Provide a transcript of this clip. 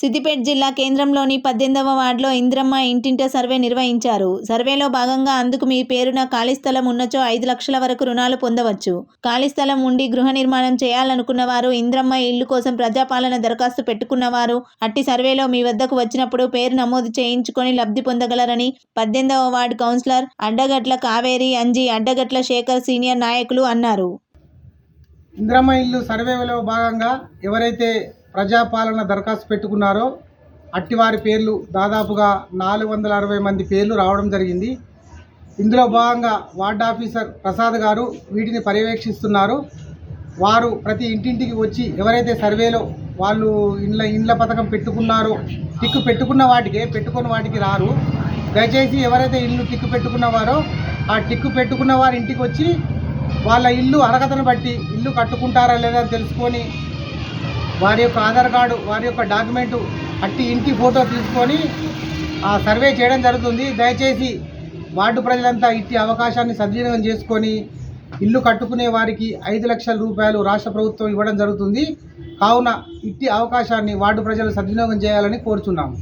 సిద్దిపేట జిల్లా కేంద్రంలోని పద్దెనిమిదవ వార్డులో ఇంద్రమ్మ ఇంటింట సర్వే నిర్వహించారు. సర్వేలో భాగంగా అందుకు మీ పేరున ఖాళీ స్థలం ఉన్నచో ఐదు లక్షల వరకు రుణాలు పొందవచ్చు. ఖాళీ స్థలం ఉండి గృహ నిర్మాణం చేయాలనుకున్న వారు ఇంద్రమ్మ ఇల్లు కోసం ప్రజాపాలన దరఖాస్తు పెట్టుకున్నవారు అట్టి సర్వేలో మీ వద్దకు వచ్చినప్పుడు పేరు నమోదు చేయించుకొని లబ్ధి పొందగలరని పద్దెనిమిదవ ward councillor Addagatla Kaveri Anji Addagatla Shekar senior నాయకులు అన్నారు. ఇంద్రమ్మ ఇల్లు సర్వేలో భాగంగా ఎవరైతే ప్రజాపాలన దరఖాస్తు పెట్టుకున్నారో అట్టి వారి పేర్లు దాదాపుగా నాలుగు వందల అరవై మంది పేర్లు రావడం జరిగింది. ఇందులో భాగంగా వార్డ్ ఆఫీసర్ ప్రసాద్ గారు వీటిని పర్యవేక్షిస్తున్నారు. వారు ప్రతి ఇంటింటికి వచ్చి ఎవరైతే సర్వేలో వాళ్ళు ఇండ్ల ఇండ్ల పథకం పెట్టుకున్నారో టిక్కు పెట్టుకున్న వాటికే పెట్టుకున్న వాటికి రారు. దయచేసి ఎవరైతే ఇల్లు టిక్కు పెట్టుకున్నవారో ఆ టిక్కు పెట్టుకున్న వారి ఇంటికి వచ్చి వాళ్ళ ఇల్లు అర్హతను బట్టి ఇల్లు కట్టుకుంటారా లేదా తెలుసుకొని వారి యొక్క ఆధార్ కార్డు వారి యొక్క డాక్యుమెంటు అట్టి ఇంటి ఫోటో తీసుకొని ఆ సర్వే చేయడం జరుగుతుంది. దయచేసి వార్డు ప్రజలంతా ఇట్టి అవకాశాన్ని సద్వినియోగం చేసుకొని ఇల్లు కట్టుకునే వారికి ఐదు లక్షల రూపాయలు రాష్ట్ర ప్రభుత్వం ఇవ్వడం జరుగుతుంది. కావున ఇట్టి అవకాశాన్ని వార్డు ప్రజలు సద్వినియోగం చేయాలని కోరుచున్నాము.